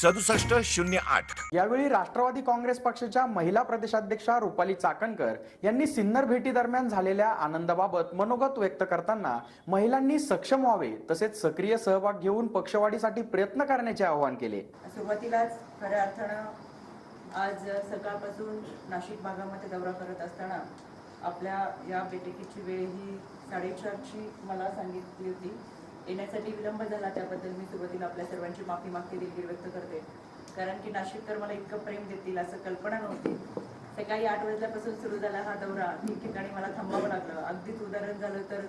सदुसष्ट शून्य आठ. यावेळी राष्ट्रवादी काँग्रेस पक्षाच्या महिला प्रदेशाध्यक्षा रुपाली चाकणकर यांनी सिन्नर भेटी दरम्यान झालेल्या आनंदाबाबत मनोगत व्यक्त करताना महिलांनी सक्षम व्हावे तसेच सक्रिय सहभाग घेऊन पक्षवाढीसाठी प्रयत्न करण्याचे आवाहन केले. सुरुवातीलाच खऱ्या अर्थानं आज सकाळपासून नाशिक भागामध्ये दौरा करत असताना आपल्या या बैठकीची वेळ ही साडेचारची मला सांगितली होती. येण्यासाठी विलंब झाला त्याबद्दल मी सुरुवातीला आपल्या सर्वांची माफी मागते दिलगीर व्यक्त करते. कारण की नाशिक तर मला इतकं प्रेम देतील असं कल्पना नव्हती. सकाळी आठ वाजल्यापासून सुरू झाला हा दौरा. ठिकठिकाणी मला थांबावं लागलं. अगदीच उदाहरण झालं तर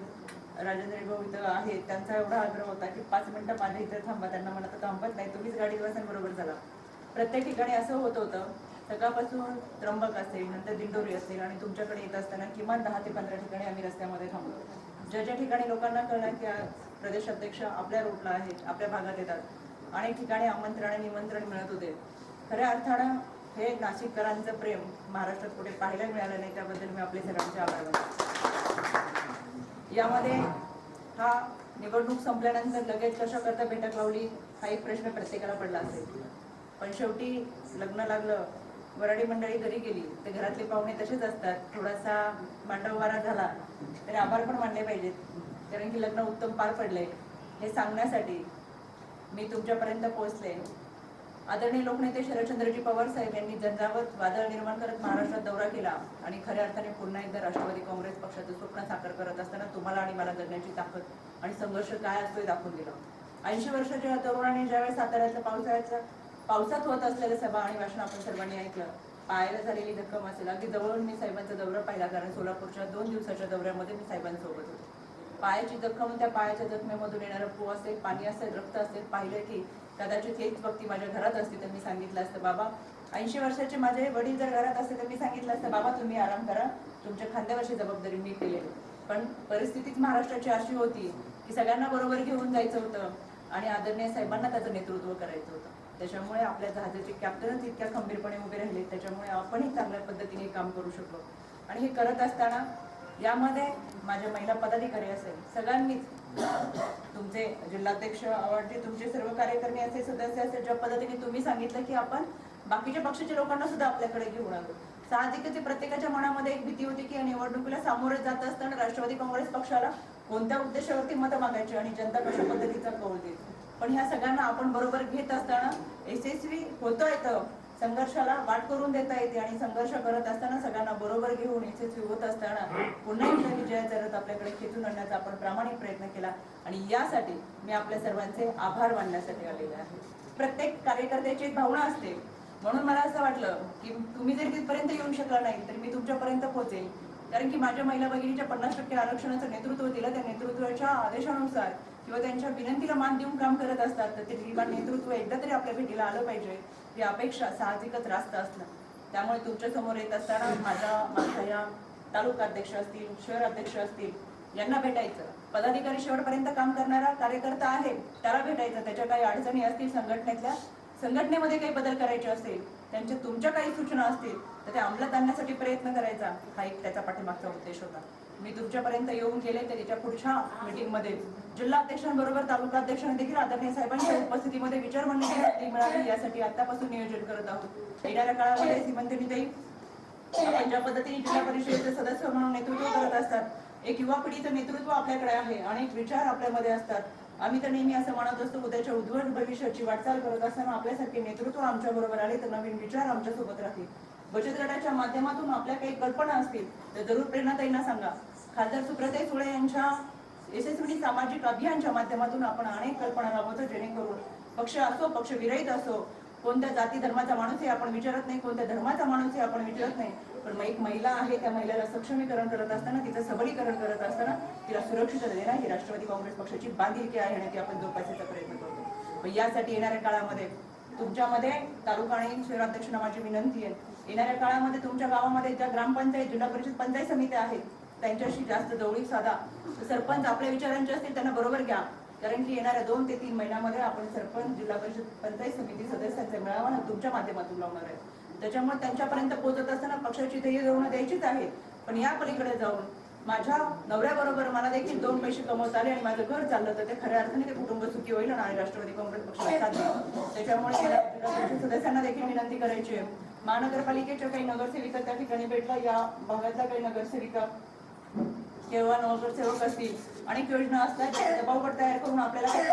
राजेंद्र भाऊ इथं आहेत. त्यांचा एवढा आग्रह होता की पाच मिनिटं माझ्या इथं थांबा. त्यांना मला तर थांबत नाही. तुम्हीच गाडी बसून बरोबर झाला प्रत्येक ठिकाणी असं होत होतं. सकाळपासून त्र्यंबक असेल नंतर दिंडोरी असेल आणि तुमच्याकडे येत असताना किमान दहा ते पंधरा ठिकाणी आम्ही रस्त्यामध्ये थांबलो. ज्या ज्या ठिकाणी लोकांना कळलं की प्रदेश अध्यक्ष आपल्या रूटला आहेत आपल्या भागात येतात. अनेक ठिकाणी आमंत्रण आणि निमंत्रण मिळत होते. खऱ्या अर्थानं हे नाशिककरांचं प्रेम महाराष्ट्रात कुठे पाहायला मिळालं नाही त्याबद्दल मी आपले सर्वांचे आभार मानतो. यामध्ये हा निवडणूक संपल्यानंतर लगेच कशा करता बैठक लावली हा एक प्रश्न प्रत्येकाला पडला असेल. पण शेवटी लग्न लागलं वराडी मंडळी घरी गेली तर घरातले पाहुणे तसेच असतात. थोडासा मांडववारा झाला तरी आभार पण मानले पाहिजेत. कारण की लग्न उत्तम पार पडले हे सांगण्यासाठी मी तुमच्यापर्यंत पोहोचले. आदरणीय लोकनेते शरदचंद्रजी पवार साहेब यांनी झंझावत वादळ निर्माण करत महाराष्ट्रात दौरा केला आणि खऱ्या अर्थाने पुन्हा एकदा राष्ट्रवादी काँग्रेस पक्षाचं स्वप्न साकार करत असताना तुम्हाला आणि मला जगण्याची ताकद आणि संघर्ष काय असतो हे दाखवून दिला. ऐंशी वर्षाच्या तरुणाने ज्यावेळेस साताऱ्यातल्या पावसाळ्याचं पावसात होत असलेल्या सभा आणि भाषण आपण सर्वांनी ऐकलं पायाला झालेली धक्कम असेल अगदी जवळून मी साहेबांचा दौरा पाहिला कारण सोलापूरच्या दोन दिवसाच्या दौऱ्यामध्ये मी साहेबांसोबत होतो. पायाची जखम त्या पायाच्या जखमेमधून येणारं पू असेल पाणी असेल रक्त असेल पाहिलं की कदाचित हेच व्यक्ती माझ्या घरात असते तर मी सांगितलं असतं बाबा ऐंशी वर्षाचे माझे वडील जर घरात असते तर मी सांगितलं असतं बाबा तुम्ही आराम करा तुमच्या खांद्यावरची जबाबदारी मी केलेली पण परिस्थितीच महाराष्ट्राची अशी होती की सगळ्यांना बरोबर घेऊन जायचं होतं आणि आदरणीय साहेबांना त्याचं नेतृत्व करायचं होतं. त्याच्यामुळे आपल्या जहाजाचे कॅप्टनच इतक्या खंबीरपणे उभे राहिले त्याच्यामुळे आपणही चांगल्या पद्धतीने काम करू शकलो. आणि हे करत असताना यामध्ये माझ्या महिला पदाधिकारी असेल सगळ्यांनीच तुमचे जिल्हाध्यक्ष आवडते तुमचे सर्व कार्यकर्ते असे सदस्य असेल ज्या पद्धतीने तुम्ही सांगितलं की आपण बाकीच्या पक्षाच्या लोकांना सुद्धा आपल्याकडे घेऊन आलो. साहजिकच ते प्रत्येकाच्या मनामध्ये एक भीती होती की या निवडणुकीला सामोरे जात असताना राष्ट्रवादी काँग्रेस पक्षाला कोणत्या उद्देशावरती मतं मागायची आणि जनता कशा पद्धतीचा कौल देईल? पण ह्या सगळ्यांना आपण बरोबर घेत असताना यशस्वी होता येतं. संघर्षाला वाट करून देता येते आणि संघर्ष करत असताना सगळ्यांना बरोबर घेऊन यशस्वी होत असताना पुन्हा एकदा विजयाचा रथ आपल्याकडे खेचून आणण्याचा आपण प्रामाणिक प्रयत्न केला. आणि यासाठी मी आपल्या सर्वांचे आभार मानण्यासाठी आलेले आहे. प्रत्येक कार्यकर्त्याची एक भावना असते. म्हणून मला असं वाटलं की तुम्ही जर तिथपर्यंत येऊ शकला नाही तर मी तुमच्यापर्यंत पोहोचेल. कारण की माझ्या महिला भगिनीच्या पन्नास टक्के आरक्षणाचं नेतृत्व दिलं त्या नेतृत्वाच्या आदेशानुसार किंवा त्यांच्या विनंतीला मान देऊन काम करत असतात तर ते किमान नेतृत्व एकदा तरी आपल्या भेटीला आलं पाहिजे ही अपेक्षा साहजिकच रास्त असणं. त्यामुळे तुमच्यासमोर येत असताना माझ्या माझ्या या तालुका अध्यक्ष असतील शहर अध्यक्ष असतील यांना भेटायचं. पदाधिकारी शेवटपर्यंत काम करणारा कार्यकर्ता आहे त्याला भेटायचं. त्याच्या काही अडचणी असतील संघटनेतल्या संघटनेमध्ये काही बदल करायचे असतील त्यांच्या तुमच्या काही सूचना असतील तर त्या अंमलात आणण्यासाठी प्रयत्न करायचा. हा एक त्याचा पाठीमागचा उद्देश होता. मी तुमच्यापर्यंत येऊन गेले तर त्याच्या पुढच्या मीटिंगमध्ये. जिल्हा अध्यक्षांबरोबर तालुका अध्यक्षांनी देखील आदरणीय साहेबांच्या उपस्थितीमध्ये विचार संधी मिळावी यासाठी आतापासून नियोजन करत आहोत. येणाऱ्या काळामध्ये सीमंतनीताई आपण ज्या पद्धतीने जिल्हा परिषदेचे सदस्य म्हणून नेतृत्व करत असतात एक युवा पिढीचं नेतृत्व आपल्याकडे आहे अनेक विचार आपल्यामध्ये असतात. आम्ही तर नेहमी असं म्हणत असतो उद्याच्या उज्ज्वल भविष्याची वाटचाल करत असताना आपल्यासारखे नेतृत्व आमच्या बरोबर आले तर नवीन विचार आमच्यासोबत राहतील. बचत गटाच्या माध्यमातून आपल्या काही कल्पना असतील तर जरूर प्रेरणाताईंना सांगा. खासदार सुप्रताई सुळे यांच्या यशस्वी सामाजिक अभियानच्या माध्यमातून आपण अनेक कल्पना राबवतो जेणेकरून पक्ष असो पक्ष विरहित असो कोणत्या जाती धर्माचा माणूसही आपण विचारत नाही कोणत्या धर्माचा माणूसही आपण विचारत नाही. पण मग एक महिला आहे त्या महिलेला सक्षमीकरण करत असताना तिचं सबलीकरण करत असताना तिला सुरक्षितता देणं ही राष्ट्रवादी काँग्रेस पक्षाची बांधिलकी आहे आणि ती आपण जोपासायचा प्रयत्न करतो. पण यासाठी येणाऱ्या काळामध्ये तुमच्यामध्ये तालुका आणि शहराध्यक्षांना माझी विनंती आहे. येणाऱ्या काळामध्ये तुमच्या गावामध्ये ज्या ग्रामपंचायत जिल्हा परिषद पंचायत समित्या आहेत त्यांच्याशी जास्त जवळीक साधा. सरपंच आपल्या विचारांचे असतील त्यांना बरोबर घ्या. कारण की येणाऱ्या दोन ते तीन महिन्यामध्ये आपण सरपंच जिल्हा परिषद पंचायत समिती सदस्यांचा मेळावा हा तुमच्या माध्यमातून लावणार आहे त्याच्यामुळे त्यांच्यापर्यंत पोहोचत असताना पक्षाची ध्येय धोरणं द्यायचीच आहे पण या पलीकडे जाऊन माझ्या नवऱ्याबरोबर मला देखील दोन पैसे कमवत आले आणि माझं घर चाललं तर ते खऱ्या अर्थाने ते कुटुंब सुखी होईल आणि राष्ट्रवादी काँग्रेस पक्षाला त्याच्यामुळे सदस्यांना देखील विनंती करायची आहे. महानगरपालिकेच्या काही नगरसेविका त्या ठिकाणी भेटला या भागातल्या काही नगरसेविका किंवा नगरसेवक असतील. अनेक योजना असतात त्या तयार करून आपल्याला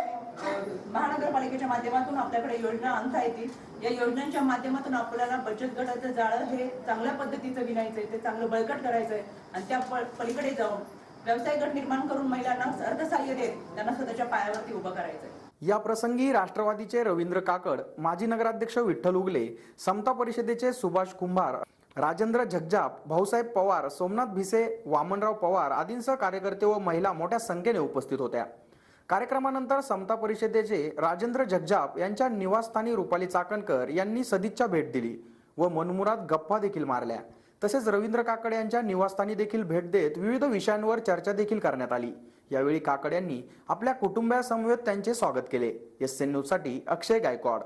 महानगरपालिकेच्या माध्यमातून आपल्याकडे योजना आणता येतील. या योजनांच्या माध्यमातून आपल्याला बचत गटाचं जाळं हे चांगल्या पद्धतीचं विणायचंय ते चांगलं बळकट करायचंय. आणि त्या पलीकडे जाऊन व्यवसाय गट निर्माण करून महिलांना अर्थसहाय्य देत त्यांना स्वतःच्या पायावरती उभं करायचंय. या प्रसंगी राष्ट्रवादीचे रवींद्र काकड माजी नगराध्यक्ष विठ्ठल उगले समता परिषदेचे सुभाष कुंभार राजेंद्र झगजाप भाऊसाहेब पवार सोमनाथ भिसे वामनराव पवार आदींसह कार्यकर्ते व महिला मोठ्या संख्येने उपस्थित होत्या. कार्यक्रमानंतर समता परिषदेचे राजेंद्र झगजाप यांच्या निवासस्थानी रुपाली चाकणकर यांनी सदिच्छा भेट दिली व मनमुराद गप्पा देखील मारल्या. तसेच रवींद्र काकड यांच्या निवासस्थानी देखील भेट देत विविध विषयांवर चर्चा देखील करण्यात आली. यावेळी काकड यांनी आपल्या कुटुंबियासमवेत त्यांचे स्वागत केले. एस एन न्यूजसाठी अक्षय गायकवाड.